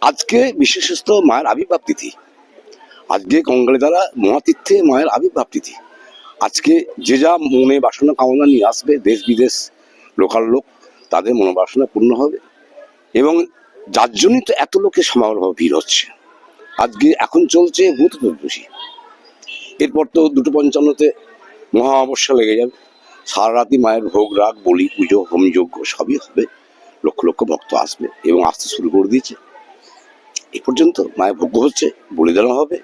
আজকে বিশেষত মায়ের আবির্ভাব তিথি। আজকে কঙ্গালী দ্বারা মহাতীর্থে মায়ের আবির্ভাব তিথি। আজকে যে যা মনে বাসনা কামনা নিয়ে আসবে দেশ বিদেশ লোকাল লোক, তাদের মনোবাসনা পূর্ণ হবে এবং যার জন্যই তো এত লোকের সমাগম ভিড় হচ্ছে। আজকে এখন চলছে ভূত চতুর্দশী। এরপর তো দুটো পঞ্চান্নতে মহা অমাবস্যা লেগে যাবে। সারা রাতি মায়ের ভোগ, রাগ, বলি, পুজো, হোমযজ্ঞ সবই হবে। ভক্ত আসবে এবং আসতে শুরু করে দিয়েছে। এ পর্যন্ত মায়ের ভোগ্য হচ্ছে বলিদান হবে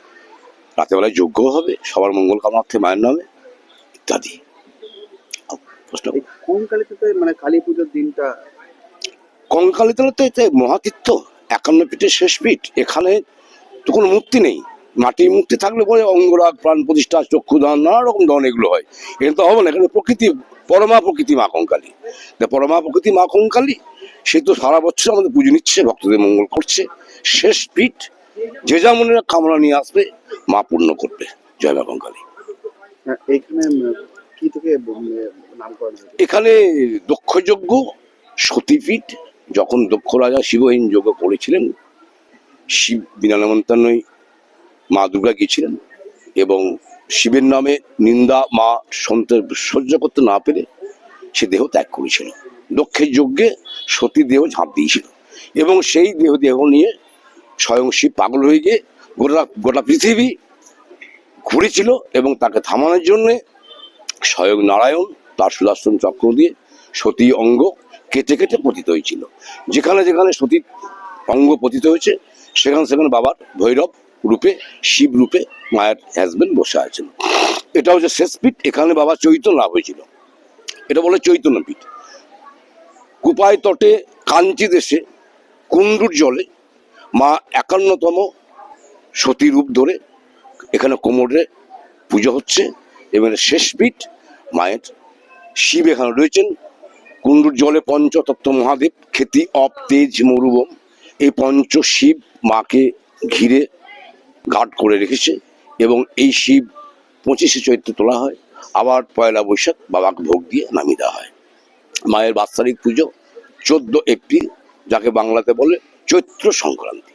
রাতেবেলায় যজ্ঞ হবে সবার মঙ্গল কামার্থে মায়ের নামে ইত্যাদি। প্রশ্ন এই কঙ্কালিতে মানে কালী পুজোর দিনটা কঙ্কালিতলা তো মহাতীর্থ একান্ন পিঠের শেষ পিঠ এখানে তো কোনো মূর্তি নেই। মাটির মূর্তি থাকলে পরে অঙ্গরাগ প্রাণ প্রতিষ্ঠা চক্ষুদান নানা রকম দান এগুলো হয়। এখানে তো হবে না এখানে প্রকৃতি পরমা প্রকৃতি মা কঙ্কালী। তা পরমা প্রকৃতি মা কঙ্কালী সে তো সারা বছর আমাদের পুজো নিচ্ছে ভক্তদের মঙ্গল করছে। শেষ পিঠ যে যা মনে কামনা নিয়ে আসবে মা পূর্ণ করবে। জয় মা কঙ্কালী। হয়েছে? এখানে দক্ষযজ্ঞ সতীপীঠ যখন দক্ষ রাজা শিবহীন যজ্ঞ করেছিলেন শিব বিনানমন্তান্নই মা দুর্গা গিয়েছিলেন এবং শিবের নামে নিন্দা, মা সন্তের সহ্য করতে না পেরে সে দেহ ত্যাগ করেছিল। দক্ষের যজ্ঞে সতী দেহ ঝাঁপ দিয়েছিল এবং সেই দেহ দেহ নিয়ে স্বয়ং শিব পাগল হয়ে গিয়ে গোটা গোটা পৃথিবী ঘুরেছিল এবং তাকে থামানোর জন্যে স্বয়ং নারায়ণ তার সুদর্শন চক্র দিয়ে সতী অঙ্গ কেটে কেটে পতিত হয়েছিল। যেখানে যেখানে সতীর অঙ্গ পতিত হয়েছে, সেখানে সেখানে বাবার ভৈরব রূপে, শিব রূপে মায়ের হাজবেন্ড বসে আছেন। এটা হচ্ছে শেষ পীঠ, এখানে বাবা চৈতন্য লাভ হয়েছিল। এটা বলে চৈতন্য পীঠ। কুপায় তটে, কাঞ্চি দেশে, কুণ্ডুর জলে মা একান্নতম সতী রূপ ধরে এখানে কোমরে পুজো হচ্ছে। এবং শেষ পীঠ, মায়ের শিব এখানে রয়েছেন। কুণ্ডুর জলে পঞ্চতত্ত্ব মহাদেব খ্যাতি অপ, তেজ মরুবম এই পঞ্চ শিব মাকে ঘিরে গার্ড করে রেখেছে এবং এই শিব পঁচিশে চৈত্র তোলা হয়। আবার পয়লা বৈশাখ বাবাকে ভোগ দিয়ে নামিয়ে দেওয়া হয়। মায়ের বাৎসরিক পুজো চোদ্দ এপ্রিল, যাকে বাংলাতে বলে চৈত্র সংক্রান্তি।